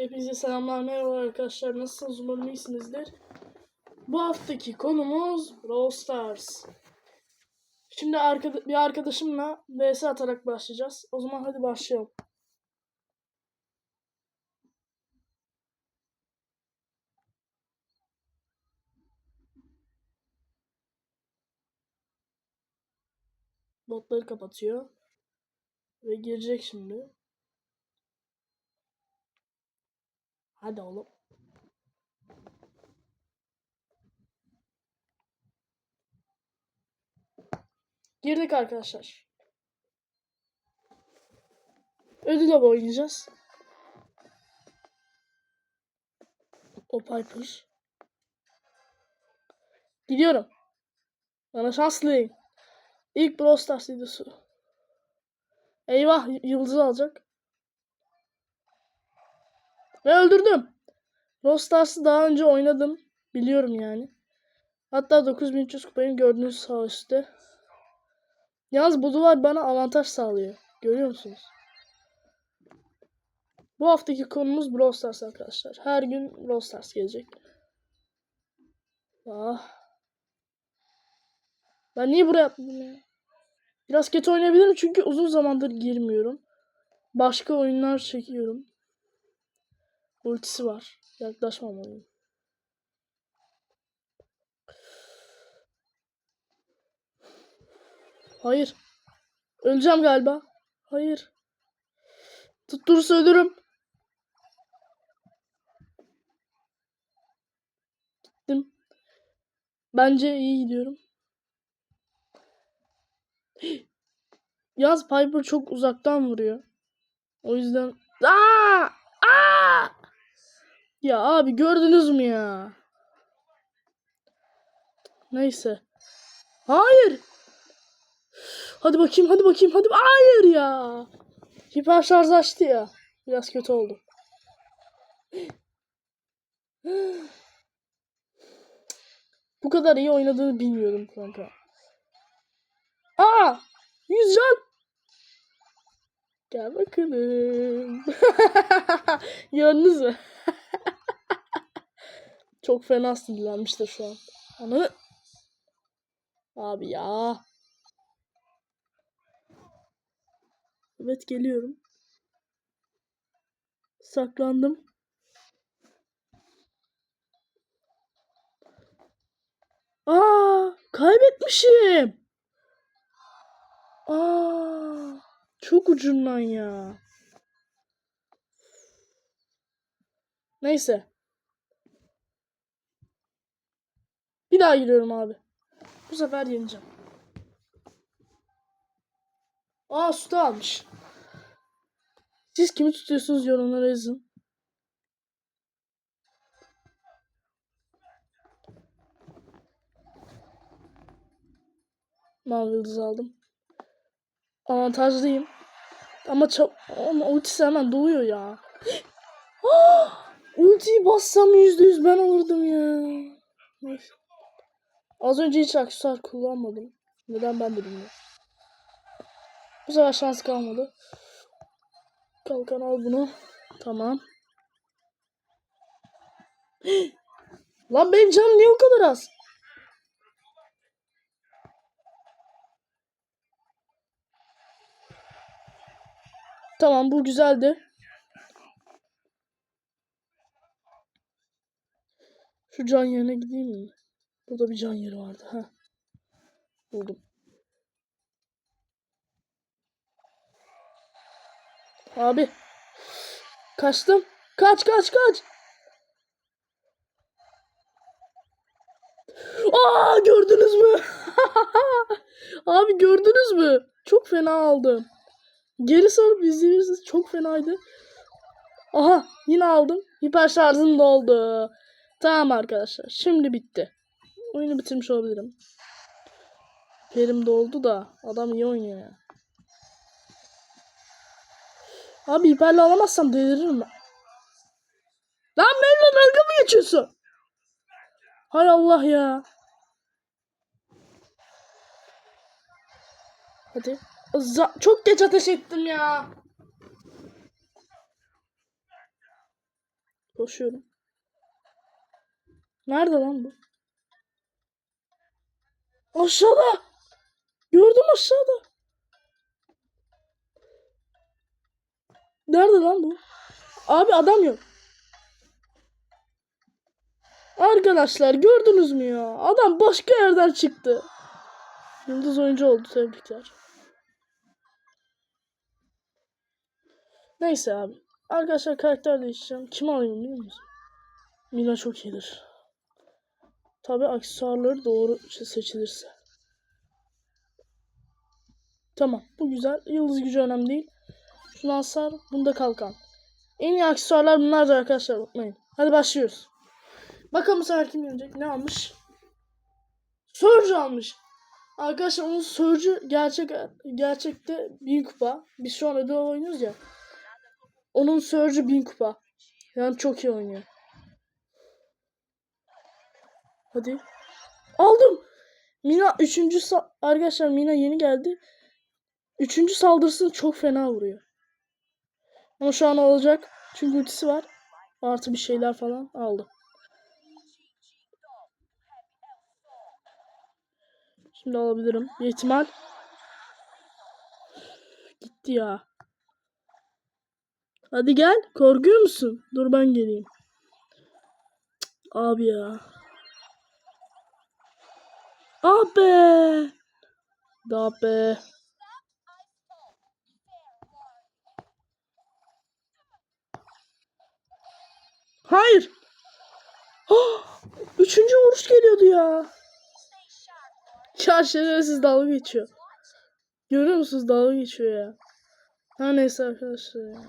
Hepinize selamlar merhaba arkadaşlar nasılsınız umarım iyisinizdir. Bu haftaki konumuz Brawl Stars. Şimdi arkada bir arkadaşımla vs atarak başlayacağız. O zaman hadi başlayalım. Botları kapatıyor. Ve girecek şimdi. Hadi oğlum. Girdik arkadaşlar. Ödül avı oynayacağız. O Piper. Gidiyorum. Bana şans dileyin. İlk Brawl Stars videosu. Eyvah yıldız alacak. Ve öldürdüm. Brawl Stars'ı daha önce oynadım. Biliyorum yani. Hatta 9300 kupayım gördüğünüz sağ üstte. Yalnız bu duvar bana avantaj sağlıyor. Görüyor musunuz? Bu haftaki konumuz Brawl Stars arkadaşlar. Her gün Brawl Stars gelecek. Ah. Ben niye buraya atladım ya? Biraz kötü oynayabilirim çünkü uzun zamandır girmiyorum. Başka oyunlar çekiyorum. Ultisi var. Yaklaşmamalıyım. Hayır. Öleceğim galiba. Hayır. Tutturursa ölürüm. Gittim. Bence iyi gidiyorum. Yaz Piper çok uzaktan vuruyor. O yüzden... Aa! Aa! Ya abi gördünüz mü ya? Neyse. Hayır. Hadi bakayım, hadi bakayım, hadi. Hayır ya. Hiper şarj açtı ya. Biraz kötü oldu. Bu kadar iyi oynadığını bilmiyordum kanka. Aa! Yüz can. Gel bakalım. Gördünüz mü? Çok fena sinirlenmiştir şu an. Ananı. Abi ya. Evet geliyorum. Saklandım. Aa, kaybetmişim. Aa, çok ucundan ya. Neyse. Bir daha giriyorum abi. Bu sefer yeneceğim. Aa da almış. Siz kimi tutuyorsunuz yorumlara yazın. Mavi yıldız aldım. Avantajlıyım. Ama çok ama ultisi hemen doluyor ya. Ultiyi bassam yüzde yüz ben alırdım ya. Neyse. Az önce hiç aksesuar kullanmadım. Neden ben de bilmiyorum. Bu sefer şans kalmadı. Kalkan al bunu. Tamam. Lan benim canım niye o kadar az? Tamam bu güzeldi. Şu can yerine gideyim mi? Burada bir can yeri vardı. Ha. Buldum. Abi. Kaçtım. Kaç kaç kaç. Aa gördünüz mü? Abi gördünüz mü? Çok fena aldım. Geri sarıp izleyebilirsiniz. Çok fenaydı. Aha yine aldım. Hiper şarjım doldu. Tamam arkadaşlar. Şimdi bitti. Oyunu bitirmiş olabilirim. Perim doldu da adam iyi oynuyor ya. Abi hiperle alamazsam deliririm ben. Lan benimle dalga mı geçiyorsun? Hay Allah ya. Hadi. Za- çok geç ateş ettim ya. Koşuyorum. Nerede lan bu? Aşağıda. Gördüm aşağıda. Nerede lan bu? Abi adam yok. Arkadaşlar gördünüz mü ya? Adam başka yerden çıktı. Yıldız oyuncu oldu tebrikler. Neyse abi. Arkadaşlar karakter değiştireceğim. Kim alayım biliyor musun? Mina çok iyidir. Tabi aksesuarları doğru seçilirse. Tamam bu güzel. Yıldız gücü önemli değil. Şunu hasar, bunda kalkan. En iyi aksesuarlar bunlardır arkadaşlar unutmayın. Hadi başlıyoruz. Bakalım bu sefer kim yenecek? Ne almış? Surge almış. Arkadaşlar onun Surge'ü gerçek gerçekte 1000 kupa. Biz şu an ödül oynuyoruz ya. Onun Surge'ü 1000 kupa. Yani çok iyi oynuyor. Hadi. Aldım. Mina 3. arkadaşlar Mina yeni geldi. Üçüncü saldırısını çok fena vuruyor. Ama şu an olacak. Çünkü ultisi var. Artı bir şeyler falan aldı. Şimdi alabilirim. Bir. Gitti ya. Hadi gel. Korkuyor musun? Dur ben geleyim. Abi ya. Be. Da be. Hayır. Oh, üçüncü vuruş geliyordu ya. Şerefsiz dalga geçiyor. Görüyor musunuz dalga geçiyor ya. Ha neyse arkadaşlar ya.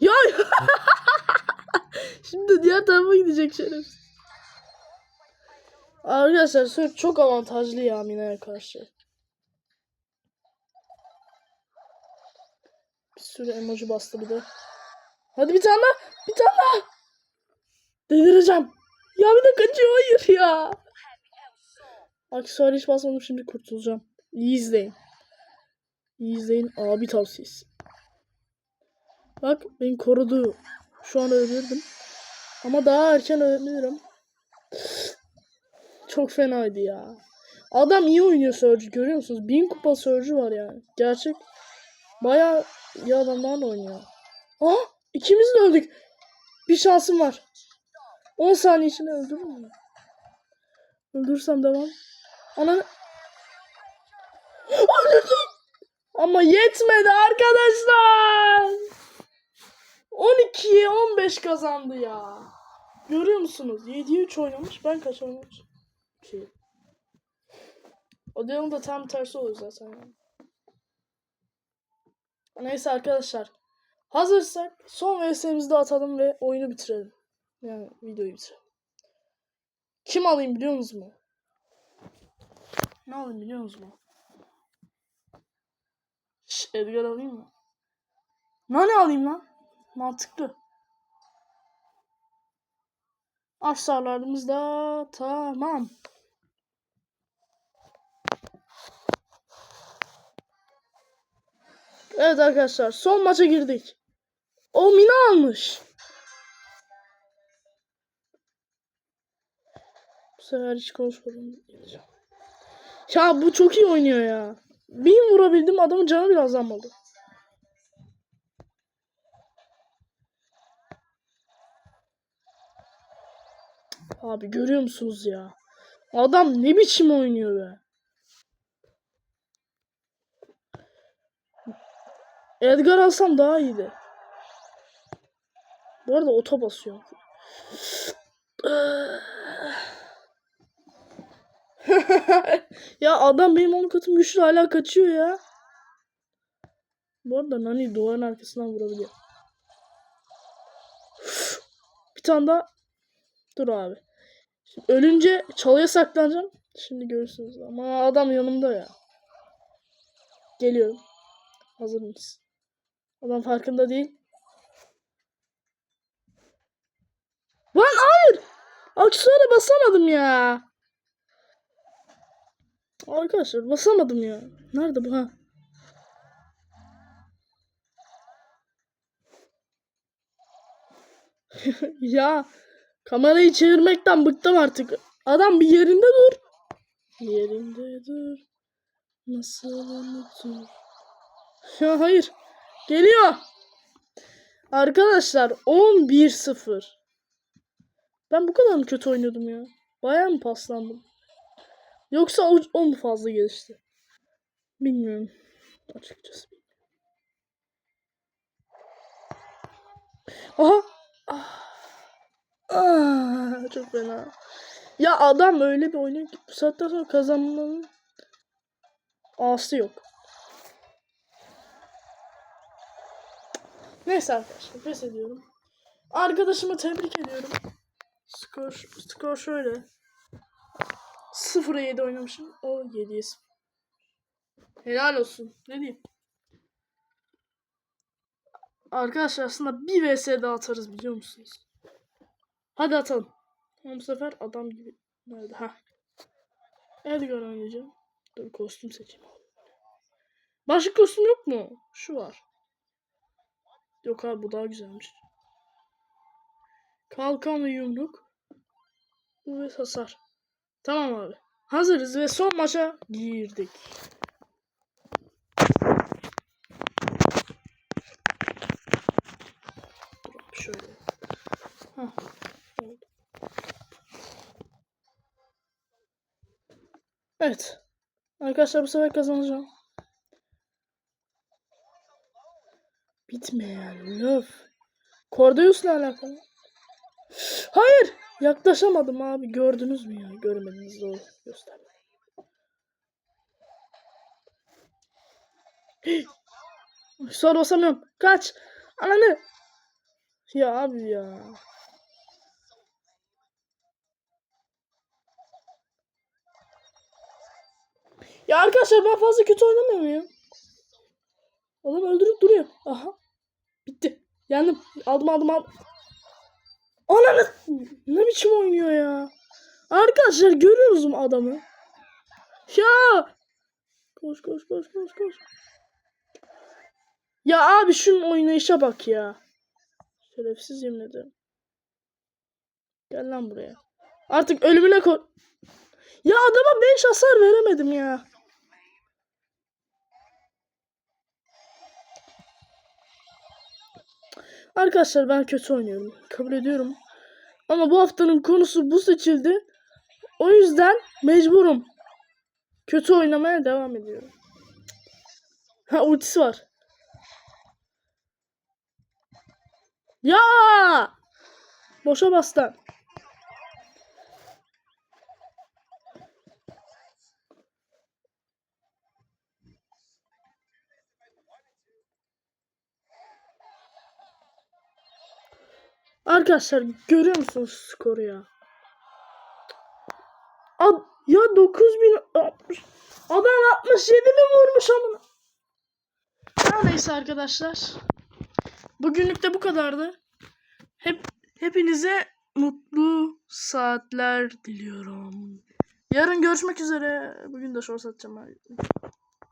Ya Şimdi diğer tarafa gidecek şerefsiz. Arkadaşlar Sörf çok avantajlı ya Mina'ya karşı. Bir sürü emoji bastı bir de. Hadi bir tane daha. Bir tane daha. Delireceğim. Ya bir de kaçıyor hayır ya. Aksesuar hiç basmadım şimdi kurtulacağım. İyi izleyin. İyi izleyin abi tavsiyesi. Bak beni korudu. Şu an öldürdüm. Ama daha erken ölebilirim. Çok fenaydı ya. Adam iyi oynuyor Surge görüyor musunuz? Bin kupa Surge var yani. Gerçek. Baya iyi adamlarla oynuyor. Ah ikimiz de öldük. Bir şansım var. 10 saniye içinde öldürür mü? Öldürsem devam. Ana. Öldürdüm. Ama yetmedi arkadaşlar. 12'ye 15 kazandı ya. Görüyor musunuz? 7'ye 3 oynamış. Ben kaç oynamış? Şey. O diyorum da tam tersi oluyor zaten. Neyse arkadaşlar. Hazırsak son VS'mizi de atalım ve oyunu bitirelim. Yani videoyu bitirelim. Kim alayım biliyor musunuz mu? Ne alayım biliyor musunuz mu? Şş, Edgar alayım mı? Ne alayım lan? Mantıklı. Aksesuarlarımız da tamam. Evet arkadaşlar son maça girdik. O Mina almış. Bu sefer hiç konuşmadım. Ya bu çok iyi oynuyor ya. Bin vurabildim adamın canı biraz azalmadı. Abi görüyor musunuz ya? Adam ne biçim oynuyor be. Edgar alsam daha iyiydi. Bu arada oto basıyor. ya adam benim on katım güçlü hala kaçıyor ya. Bu arada Nani duvarın arkasından vurabiliyor. Bir tane daha. Dur abi. Şimdi ölünce çalıya saklanacağım. Şimdi görürsünüz. Ama adam yanımda ya. Geliyorum. Hazır mıyız? Adam farkında değil. Lan hayır. Aksesuara basamadım ya. Arkadaşlar basamadım ya. Nerede bu ha? ya kamerayı çevirmekten bıktım artık. Adam bir yerinde dur. Yerinde dur. Nasıl unutur? Ya hayır. Geliyor. Arkadaşlar 11-0. Ben bu kadar mı kötü oynuyordum ya? Bayağı mı paslandım? Yoksa o, o mu fazla gelişti? Bilmiyorum. Açıkçası. Aha. Ah. Ah, çok fena. Ya adam öyle bir oynuyor ki bu saatten sonra kazanmanın ağası yok. Neyse arkadaşlar pes ediyorum. Arkadaşımı tebrik ediyorum. Skor, skor şöyle. 0'a 7 oynamışım. O 7'ye 0. Helal olsun. Ne diyeyim? Arkadaşlar aslında bir vs daha atarız biliyor musunuz? Hadi atalım. Ama bu sefer adam gibi. Nerede? Ha. Edgar oynayacağım. Dur kostüm seçeyim. Başka kostüm yok mu? Şu var. Yok abi bu daha güzelmiş. Kalkan ve yumruk. Ve hasar. Tamam abi. Hazırız ve son maça girdik. Şöyle. Hah. Evet. Arkadaşlar bu sefer kazanacağım. Bitmeyen love. Cordeus'la alakalı. Hayır. Yaklaşamadım abi. Gördünüz mü ya? Görmediniz doğru. Göster. Sonra basamıyorum. Kaç. Ananı. Ya abi ya. Ya arkadaşlar ben fazla kötü oynamıyor muyum? Adam öldürüp duruyor. Aha. Bitti. Yendim. Aldım aldım aldım. Ananı. Ne biçim oynuyor ya. Arkadaşlar görüyoruz mu adamı? Ya. Koş koş koş koş koş. Ya abi şunun oynayışa bak ya. Şerefsiz yemin. Gel lan buraya. Artık ölümüne koy. Ya adama 5 hasar veremedim ya. Arkadaşlar ben kötü oynuyorum. Kabul ediyorum. Ama bu haftanın konusu bu seçildi. O yüzden mecburum. Kötü oynamaya devam ediyorum. Ha ultisi var. Ya! Boşa bastı. Arkadaşlar görüyor musunuz skoru ya? Ad, ya 9060 Adam 67 mi vurmuş amına? Her neyse arkadaşlar. Bugünlük de bu kadardı. Hep hepinize mutlu saatler diliyorum. Yarın görüşmek üzere. Bugün de short atacağım.